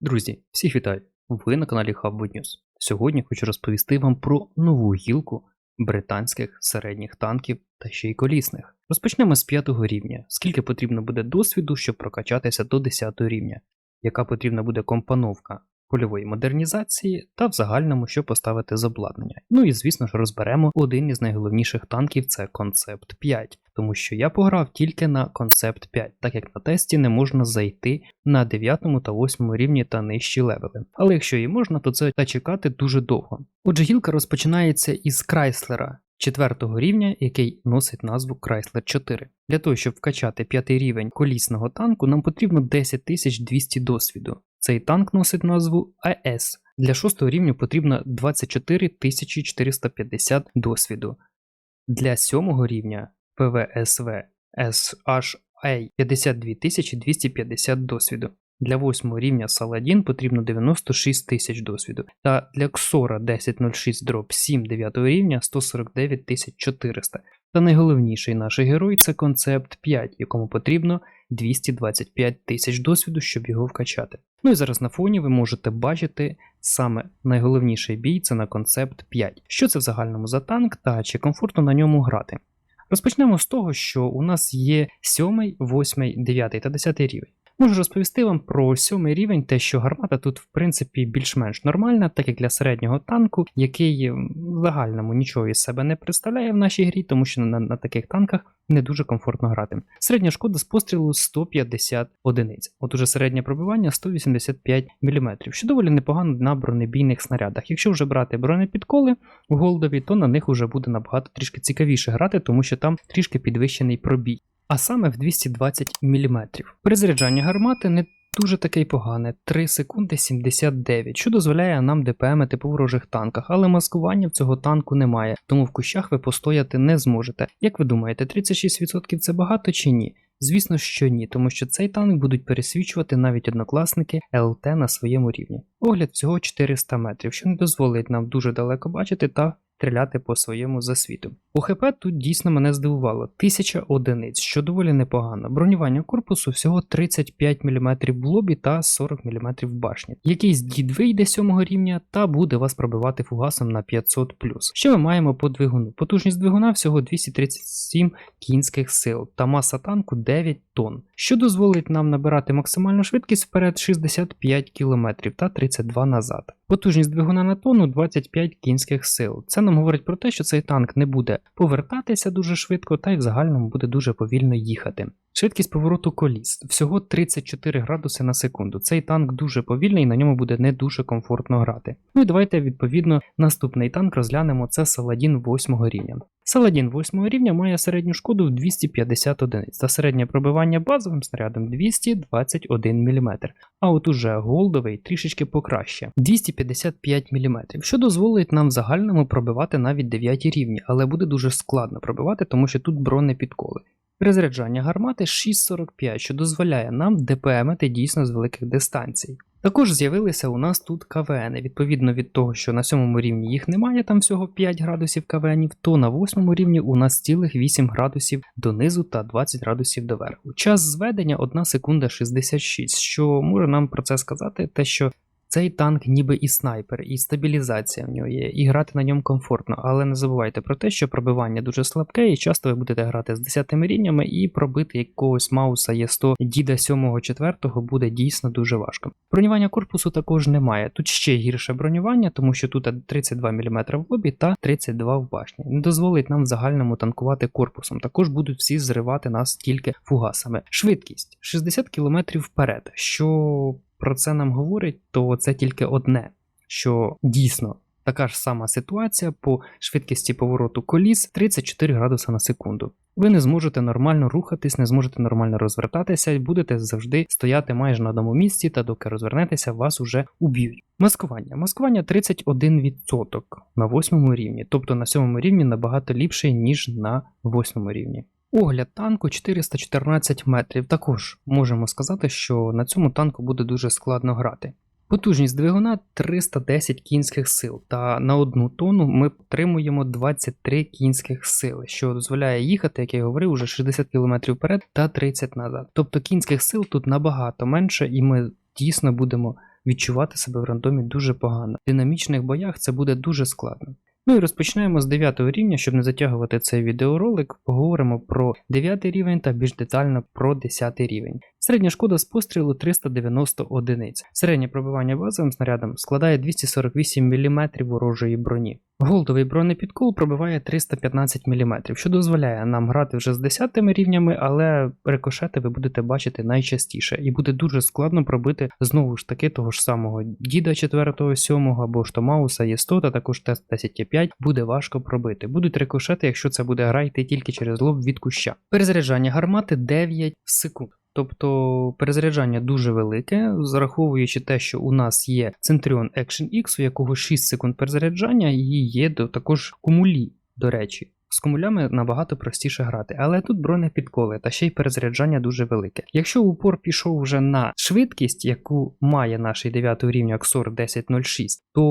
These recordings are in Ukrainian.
Друзі, всіх вітаю! Ви на каналі Hubwood News. Сьогодні хочу розповісти вам про нову гілку британських середніх танків та ще й колісних. Розпочнемо з 5 рівня. Скільки потрібно буде досвіду, щоб прокачатися до 10 рівня? Яка потрібна буде компоновка польової модернізації та в загальному, що поставити з обладнання. Ну і звісно ж розберемо один із найголовніших танків це концепт 5, тому що я пограв тільки на концепт 5, так як на тесті не можна зайти на 9 та 8 рівні та нижчі левели. Але якщо і можна, то це та чекати дуже довго. Отже, гілка розпочинається із Крайслера. Четвертого рівня, який носить назву Chrysler 4. Для того, щоб вкачати п'ятий рівень колісного танку, нам потрібно 10200 досвіду. Цей танк носить назву АС. Для шостого рівня потрібно 24450 досвіду. Для сьомого рівня ПВСВ SHA 52250 досвіду. Для восьмого рівня Саладін потрібно 96 тисяч досвіду. Та для Ксора 1006 дроп 7 9 рівня 149 400. Та найголовніший наш герой це концепт 5, якому потрібно 225 тисяч досвіду, щоб його вкачати. Ну і зараз на фоні ви можете бачити саме найголовніший бій це на концепт 5. Що це в загальному за танк та чи комфортно на ньому грати? Розпочнемо з того, що у нас є 7, 8, 9 та 10 рівень. Можу розповісти вам про сьомий рівень, те, що гармата тут, в принципі, більш-менш нормальна, так як для середнього танку, який в загальному нічого із себе не представляє в нашій грі, тому що на, на таких танках не дуже комфортно грати. Середня шкода з пострілу 150 одиниць. От уже середнє пробивання 185 мм, що доволі непогано на бронебійних снарядах. Якщо вже брати бронепідколи в голдові, то на них вже буде набагато трішки цікавіше грати, тому що там трішки підвищений пробій а саме в 220 мм. Перезаряджання гармати не дуже таке й погане 3 секунди 79, що дозволяє нам ДПМити по ворожих танках, але маскування в цього танку немає, тому в кущах ви постояти не зможете. Як ви думаєте, 36% це багато чи ні? Звісно, що ні, тому що цей танк будуть пересвічувати навіть однокласники ЛТ на своєму рівні. Огляд всього 400 метрів, що не дозволить нам дуже далеко бачити та стріляти по своєму засвіту. У ХП тут дійсно мене здивувало 1000 одиниць, що доволі непогано. Бронювання корпусу всього 35 мм в лобі та 40 мм в башні. Якийсь дід вийде 7 рівня та буде вас пробивати фугасом на 500 Що ми маємо по двигуну? Потужність двигуна всього 237 кінських сил та маса танку 9 тонн, що дозволить нам набирати максимальну швидкість вперед 65 км та 32 назад. Потужність двигуна на тонну 25 кінських сил. Це нам говорить про те, що цей танк не буде повертатися дуже швидко, та й в загальному буде дуже повільно їхати. Швидкість повороту коліс всього 34 градуси на секунду. Цей танк дуже повільний і на ньому буде не дуже комфортно грати. Ну і давайте, відповідно, наступний танк розглянемо це Саладін 8 рівня. Саладін 8 рівня має середню шкоду в 250 одиниць та середнє пробивання базовим снарядом 221 мм. А от уже голдовий трішечки покраще 255 мм, що дозволить нам в загальному пробивати навіть 9 рівні, але буде дуже складно пробивати, тому що тут бронепідколи. Перезаряджання гармати 6,45, що дозволяє нам ДПМити дійсно з великих дистанцій. Також з'явилися у нас тут КВН. Відповідно від того, що на сьомому рівні їх немає, там всього 5 градусів КВНів, то на восьмому рівні у нас цілих 8 градусів донизу та 20 градусів доверху. Час зведення 1 секунда 66, що може нам про це сказати, те, що цей танк ніби і снайпер, і стабілізація в нього є, і грати на ньому комфортно, але не забувайте про те, що пробивання дуже слабке, і часто ви будете грати з 10 рівнями, і пробити якогось Мауса Є100 діда 7-4 буде дійсно дуже важко. Бронювання корпусу також немає. Тут ще гірше бронювання, тому що тут 32 мм в лобі та 32 в башні. Не дозволить нам в загальному танкувати корпусом. Також будуть всі зривати нас тільки фугасами. Швидкість 60 км вперед, що про це нам говорить, то це тільки одне, що дійсно така ж сама ситуація по швидкості повороту коліс 34 градуси на секунду. Ви не зможете нормально рухатись, не зможете нормально розвертатися і будете завжди стояти майже на одному місці, та доки розвернетеся, вас уже уб'ють. Маскування. Маскування 31% на восьмому рівні, тобто на сьомому рівні набагато ліпше, ніж на восьмому рівні. Огляд танку 414 метрів. Також можемо сказати, що на цьому танку буде дуже складно грати. Потужність двигуна 310 кінських сил, та на одну тонну ми отримуємо 23 кінських сили, що дозволяє їхати, як я говорив, уже 60 км вперед та 30 назад. Тобто кінських сил тут набагато менше, і ми дійсно будемо відчувати себе в рандомі дуже погано. В динамічних боях це буде дуже складно. Ну і розпочнемо з 9 рівня, щоб не затягувати цей відеоролик, поговоримо про 9 рівень та більш детально про 10 рівень. Середня шкода з пострілу 390 одиниць. Середнє пробивання базовим снарядом складає 248 мм ворожої броні. Голдовий бронепідкол пробиває 315 мм, що дозволяє нам грати вже з 10 рівнями, але рикошети ви будете бачити найчастіше, і буде дуже складно пробити знову ж таки того ж самого діда 4 7 або ж Томауса Є100, та також тест 10 буде важко пробити. Будуть рикошети, якщо це буде гра йти тільки через лоб від куща. Перезаряджання гармати 9 секунд. Тобто перезаряджання дуже велике, зараховуючи те, що у нас є Centurion Action X, у якого 6 секунд перезаряджання, і є також кумулі, до речі. З кумулями набагато простіше грати, але тут бронепідколи та ще й перезаряджання дуже велике. Якщо упор пішов вже на швидкість, яку має наш 9 рівня XOR 1006, то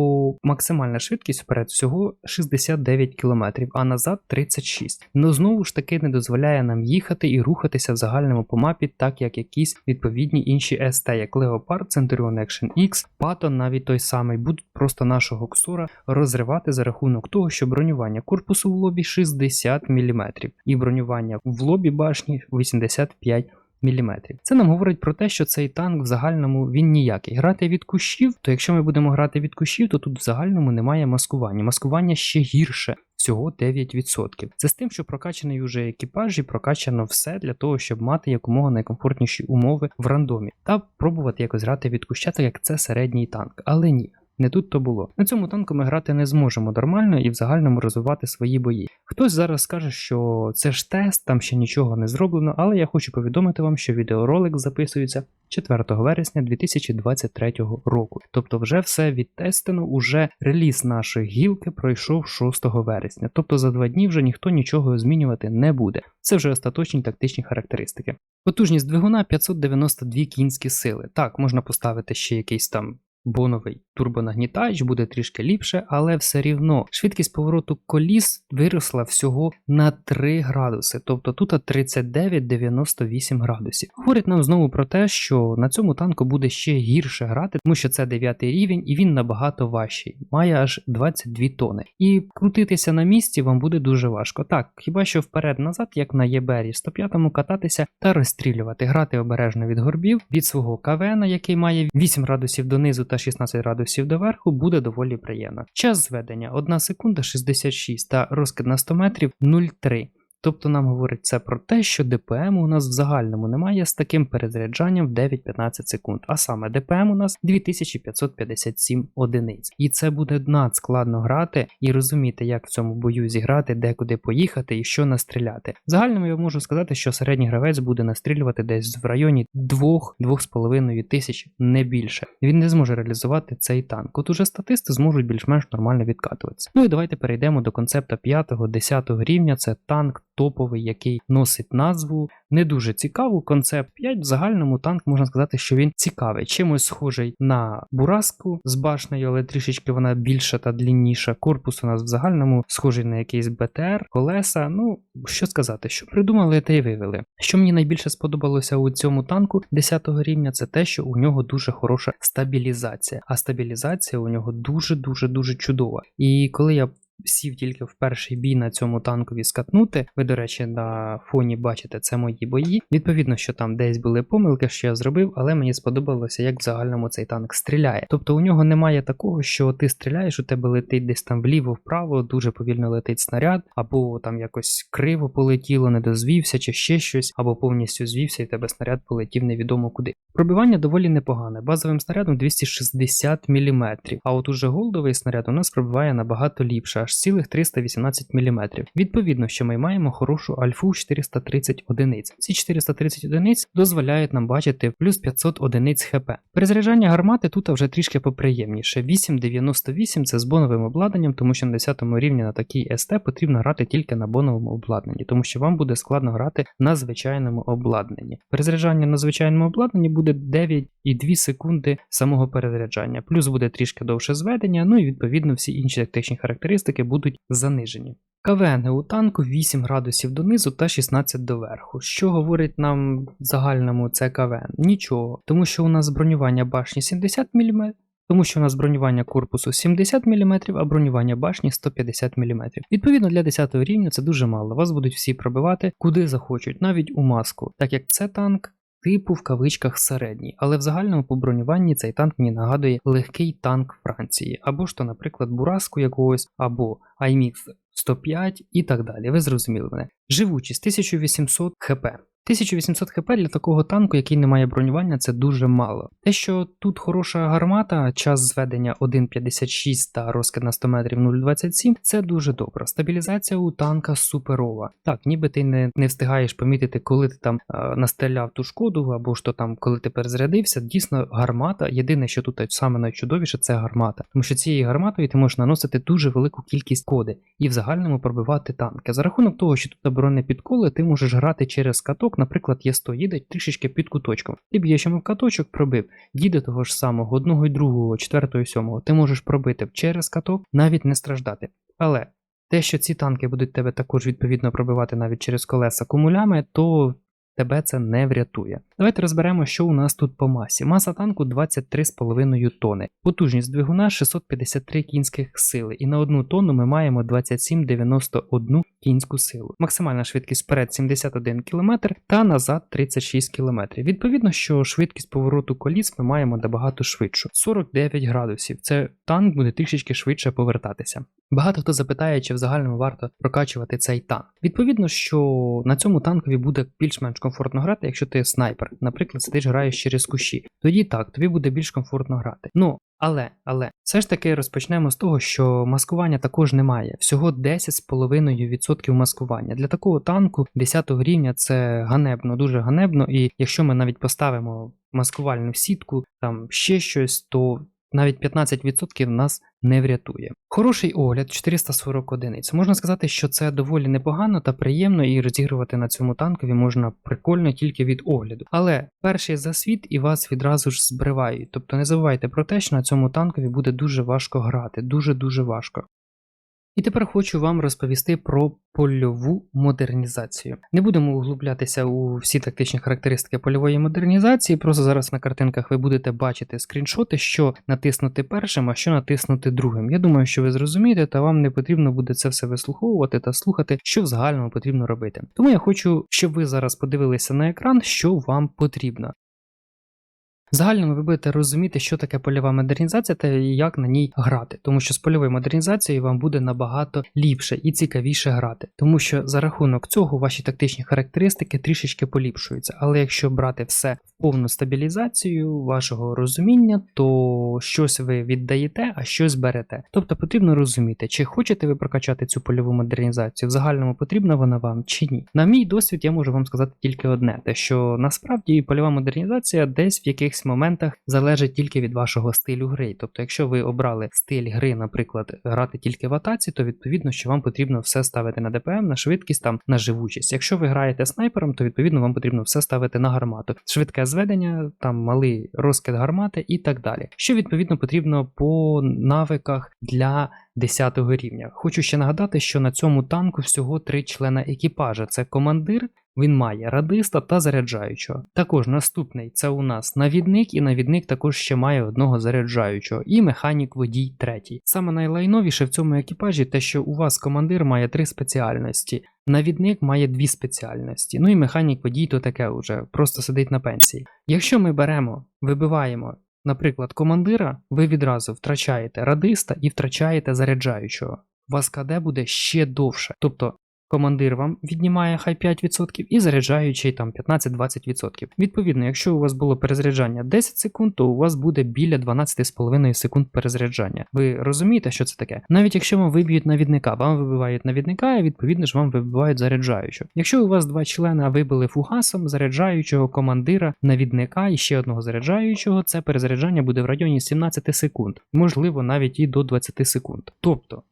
максимальна швидкість вперед всього 69 км, а назад 36. Но знову ж таки не дозволяє нам їхати і рухатися в загальному по мапі, так як якісь відповідні інші СТ, як Leopard, Centurion Action X, Patton, навіть той самий, будуть просто нашого ксора розривати за рахунок того, що бронювання корпусу в лобі 60 мм і бронювання в лобі башні 85 мм. Це нам говорить про те, що цей танк в загальному він ніякий. Грати від кущів, то якщо ми будемо грати від кущів, то тут в загальному немає маскування. Маскування ще гірше. Всього 9%. Це з тим, що прокачаний уже екіпаж і прокачано все для того, щоб мати якомога найкомфортніші умови в рандомі та пробувати якось грати від куща, так як це середній танк. Але ні. Не тут то було. На цьому танку ми грати не зможемо нормально і в загальному розвивати свої бої. Хтось зараз скаже, що це ж тест, там ще нічого не зроблено, але я хочу повідомити вам, що відеоролик записується 4 вересня 2023 року. Тобто вже все відтестено, уже реліз нашої гілки пройшов 6 вересня. Тобто за два дні вже ніхто нічого змінювати не буде. Це вже остаточні тактичні характеристики. Потужність двигуна 592 кінські сили. Так, можна поставити ще якийсь там боновий турбонагнітач, буде трішки ліпше, але все рівно швидкість повороту коліс виросла всього на 3 градуси, тобто тут 39-98 градусів. Говорить нам знову про те, що на цьому танку буде ще гірше грати, тому що це 9 рівень і він набагато важчий, має аж 22 тони. І крутитися на місці вам буде дуже важко. Так, хіба що вперед-назад, як на ЄБРі 105 кататися та розстрілювати, грати обережно від горбів, від свого КВН, який має 8 градусів донизу та 16 градусів доверху, буде доволі приємно. Час зведення 1 секунда 66 та розкид на 100 метрів 0,3. Тобто нам говорить це про те, що ДПМ у нас в загальному немає з таким перезаряджанням в 9-15 секунд, а саме ДПМ у нас 2557 одиниць. І це буде надскладно грати і розуміти, як в цьому бою зіграти, де куди поїхати і що настріляти. В загальному я можу сказати, що середній гравець буде настрілювати десь в районі 2-2,5 тисяч, не більше. Він не зможе реалізувати цей танк. От уже статисти зможуть більш-менш нормально відкатуватися. Ну і давайте перейдемо до концепта 5-10 рівня. Це танк топовий, який носить назву. Не дуже цікаву. Концепт 5 в загальному танк можна сказати, що він цікавий. Чимось схожий на бураску з башнею, але трішечки вона більша та длінніша. Корпус у нас в загальному схожий на якийсь БТР, колеса. Ну що сказати, що придумали, те й вивели. Що мені найбільше сподобалося у цьому танку 10 рівня, це те, що у нього дуже хороша стабілізація. А стабілізація у нього дуже дуже дуже чудова. І коли я сів тільки в перший бій на цьому танкові скатнути. Ви, до речі, на фоні бачите, це мої бої. Відповідно, що там десь були помилки, що я зробив, але мені сподобалося, як в загальному цей танк стріляє. Тобто у нього немає такого, що ти стріляєш, у тебе летить десь там вліво-вправо, дуже повільно летить снаряд, або там якось криво полетіло, не дозвівся, чи ще щось, або повністю звівся, і тебе снаряд полетів невідомо куди. Пробивання доволі непогане. Базовим снарядом 260 мм, а от уже голдовий снаряд у нас пробиває набагато ліпше аж цілих 318 мм. Відповідно, що ми маємо хорошу альфу 430 одиниць. Ці 430 одиниць дозволяють нам бачити плюс 500 одиниць ХП. Перезаряджання гармати тут вже трішки поприємніше. 8,98 це з боновим обладнанням, тому що на 10 рівні на такій СТ потрібно грати тільки на боновому обладнанні, тому що вам буде складно грати на звичайному обладнанні. Перезаряджання на звичайному обладнанні буде 9,2 секунди самого перезаряджання, плюс буде трішки довше зведення, ну і відповідно всі інші тактичні характеристики таки будуть занижені. КВН у танку 8 градусів донизу та 16 доверху. Що говорить нам в загальному це КВН? Нічого, тому що у нас бронювання башні 70 мм, тому що у нас бронювання корпусу 70 мм, а бронювання башні 150 мм. Відповідно, для 10 рівня це дуже мало. Вас будуть всі пробивати куди захочуть, навіть у маску, так як це танк. Типу в кавичках середній, але в загальному по бронюванні цей танк мені нагадує легкий танк Франції, або ж то, наприклад, Бураску якогось, або IMX 105 і так далі. Ви зрозуміли мене. Живучість 1800 хп. 1800 хп для такого танку, який не має бронювання, це дуже мало. Те, що тут хороша гармата, час зведення 1.56 та розкид на 100 метрів 0.27, це дуже добре. Стабілізація у танка суперова. Так, ніби ти не, не встигаєш помітити, коли ти там е, настріляв ту шкоду, або що там, коли ти перезарядився. Дійсно, гармата. Єдине, що тут саме найчудовіше, це гармата. Тому що цією гарматою ти можеш наносити дуже велику кількість коди і в загальному пробивати танки. За рахунок того, що тут оборонне підколи, ти можеш грати через каток, наприклад, є 100 їде трішечки під куточком. Ти б'єш йому в каточок, пробив. Їде того ж самого, одного і другого, четвертого і сьомого, ти можеш пробити через каток, навіть не страждати. Але те, що ці танки будуть тебе також відповідно пробивати навіть через колеса кумулями, то тебе це не врятує. Давайте розберемо, що у нас тут по масі. Маса танку 23,5 тони, потужність двигуна 653 кінських сили, і на одну тонну ми маємо 27,91 кінську силу. Максимальна швидкість вперед 71 км та назад 36 км. Відповідно, що швидкість повороту коліс ми маємо набагато швидшу 49 градусів. Це танк буде трішечки швидше повертатися. Багато хто запитає, чи в загальному варто прокачувати цей танк. Відповідно, що на цьому танкові буде більш-менш комфортно грати, якщо ти снайпер, наприклад, сидиш граєш через кущі. Тоді так, тобі буде більш комфортно грати. Ну, але, але, все ж таки розпочнемо з того, що маскування також немає. Всього 10,5% маскування. Для такого танку 10 рівня це ганебно, дуже ганебно, і якщо ми навіть поставимо маскувальну сітку, там ще щось, то навіть 15% нас не врятує. Хороший огляд 440 одиниць. Можна сказати, що це доволі непогано та приємно, і розігрувати на цьому танкові можна прикольно тільки від огляду. Але перший засвіт і вас відразу ж збривають. Тобто не забувайте про те, що на цьому танкові буде дуже важко грати, дуже-дуже важко. І тепер хочу вам розповісти про польову модернізацію. Не будемо углублятися у всі тактичні характеристики польової модернізації, просто зараз на картинках ви будете бачити скріншоти, що натиснути першим, а що натиснути другим. Я думаю, що ви зрозумієте, та вам не потрібно буде це все вислуховувати та слухати, що в загальному потрібно робити. Тому я хочу, щоб ви зараз подивилися на екран, що вам потрібно. В загальному ви будете розуміти, що таке польова модернізація та як на ній грати, тому що з польовою модернізацією вам буде набагато ліпше і цікавіше грати, тому що за рахунок цього ваші тактичні характеристики трішечки поліпшуються. Але якщо брати все в повну стабілізацію вашого розуміння, то щось ви віддаєте, а щось берете. Тобто потрібно розуміти, чи хочете ви прокачати цю польову модернізацію, в загальному потрібна вона вам чи ні. На мій досвід я можу вам сказати тільки одне: те, що насправді польова модернізація десь в якихось моментах залежить тільки від вашого стилю гри. Тобто, якщо ви обрали стиль гри, наприклад, грати тільки в атаці, то відповідно, що вам потрібно все ставити на ДПМ, на швидкість, там на живучість. Якщо ви граєте снайпером, то відповідно вам потрібно все ставити на гармату. Швидке зведення, там малий розкид гармати і так далі. Що відповідно потрібно по навиках для 10 рівня. Хочу ще нагадати, що на цьому танку всього три члена екіпажа: це командир. Він має радиста та заряджаючого. Також наступний це у нас навідник, і навідник також ще має одного заряджаючого, і механік водій третій. Саме найлайновіше в цьому екіпажі те, що у вас командир має три спеціальності, навідник має дві спеціальності. Ну і механік водій то таке вже просто сидить на пенсії. Якщо ми беремо, вибиваємо. Наприклад, командира, ви відразу втрачаєте радиста і втрачаєте заряджаючого. Вас КД буде ще довше. Тобто командир вам віднімає хай 5% і заряджаючий там 15-20%. Відповідно, якщо у вас було перезаряджання 10 секунд, то у вас буде біля 12,5 секунд перезаряджання. Ви розумієте, що це таке? Навіть якщо вам виб'ють навідника, вам вибивають навідника, і відповідно ж вам вибивають заряджаючого. Якщо у вас два члена вибили фугасом, заряджаючого командира, навідника і ще одного заряджаючого, це перезаряджання буде в районі 17 секунд, можливо, навіть і до 20 секунд. Тобто.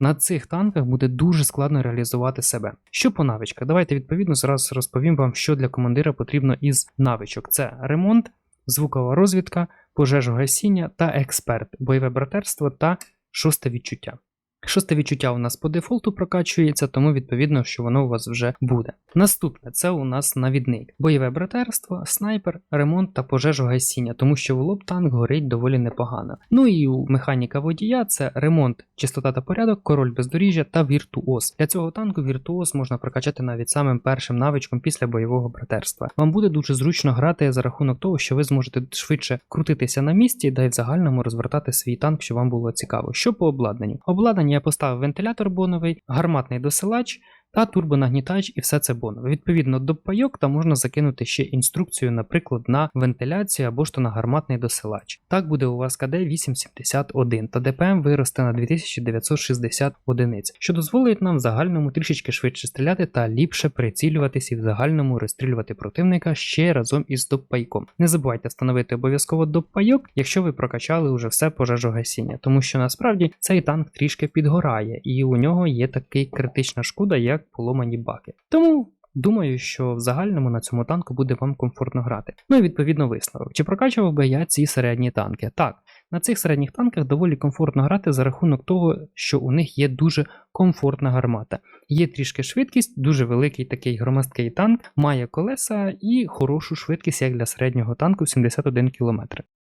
На цих танках буде дуже складно реалізувати себе. Що по навичках? Давайте відповідно зараз розповім вам, що для командира потрібно із навичок: це ремонт, звукова розвідка, пожежогасіння та експерт, бойове братерство та шосте відчуття. Шосте відчуття у нас по дефолту прокачується, тому відповідно, що воно у вас вже буде. Наступне це у нас навідник, бойове братерство, снайпер, ремонт та пожежогасіння, тому що в лоб танк горить доволі непогано. Ну і у механіка водія це ремонт, чистота та порядок, король бездоріжжя та віртуоз. Для цього танку віртуоз можна прокачати навіть самим першим навичком після бойового братерства. Вам буде дуже зручно грати за рахунок того, що ви зможете швидше крутитися на місці та й в загальному розвертати свій танк, що вам було цікаво. Що по обладнанню? Обладнання я поставив вентилятор боновий, гарматний досилач. Та турбонагнітач і все це бонове. Відповідно до пайок там можна закинути ще інструкцію, наприклад, на вентиляцію або ж то на гарматний досилач. Так буде у вас КД 871 та ДПМ виросте на 2960 одиниць, що дозволить нам в загальному трішечки швидше стріляти та ліпше прицілюватись і в загальному розстрілювати противника ще разом із доппайком. Не забувайте встановити обов'язково доппайок, якщо ви прокачали уже все пожежогасіння, тому що насправді цей танк трішки підгорає, і у нього є такий критична шкода, як поломані баки. Тому. Думаю, що в загальному на цьому танку буде вам комфортно грати. Ну і відповідно висновок. Чи прокачував би я ці середні танки? Так, на цих середніх танках доволі комфортно грати за рахунок того, що у них є дуже комфортна гармата. Є трішки швидкість, дуже великий такий громоздкий танк, має колеса і хорошу швидкість як для середнього танку 71 км.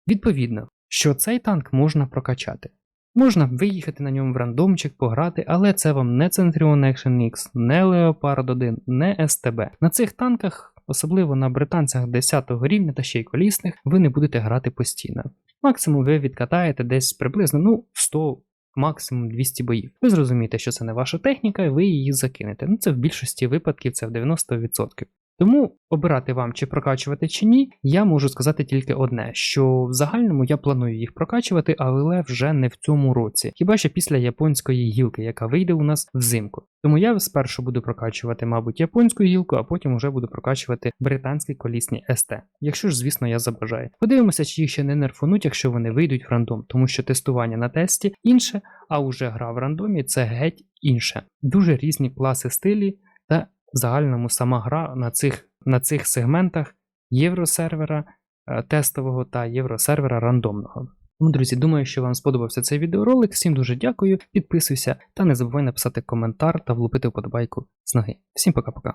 Відповідно, що цей танк можна прокачати. Можна виїхати на ньому в рандомчик, пограти, але це вам не Centurion Action X, не Leopard 1, не СТБ. На цих танках, особливо на британцях 10 рівня та ще й колісних, ви не будете грати постійно. Максимум ви відкатаєте десь приблизно ну, 100, максимум 200 боїв. Ви зрозумієте, що це не ваша техніка, і ви її закинете. Ну це в більшості випадків це в 90%. Тому обирати вам чи прокачувати чи ні, я можу сказати тільки одне: що в загальному я планую їх прокачувати, але вже не в цьому році, хіба що після японської гілки, яка вийде у нас взимку. Тому я спершу буду прокачувати, мабуть, японську гілку, а потім вже буду прокачувати британські колісні СТ. Якщо ж, звісно, я забажаю. Подивимося, чи їх ще не нерфануть, якщо вони вийдуть в рандом, тому що тестування на тесті інше, а уже гра в рандомі це геть інше. Дуже різні класи стилі та в загальному сама гра на цих, на цих сегментах євросервера е, тестового та євросервера рандомного. Тому, друзі, думаю, що вам сподобався цей відеоролик. Всім дуже дякую, підписуйся та не забувай написати коментар та влупити вподобайку з ноги. Всім пока-пока.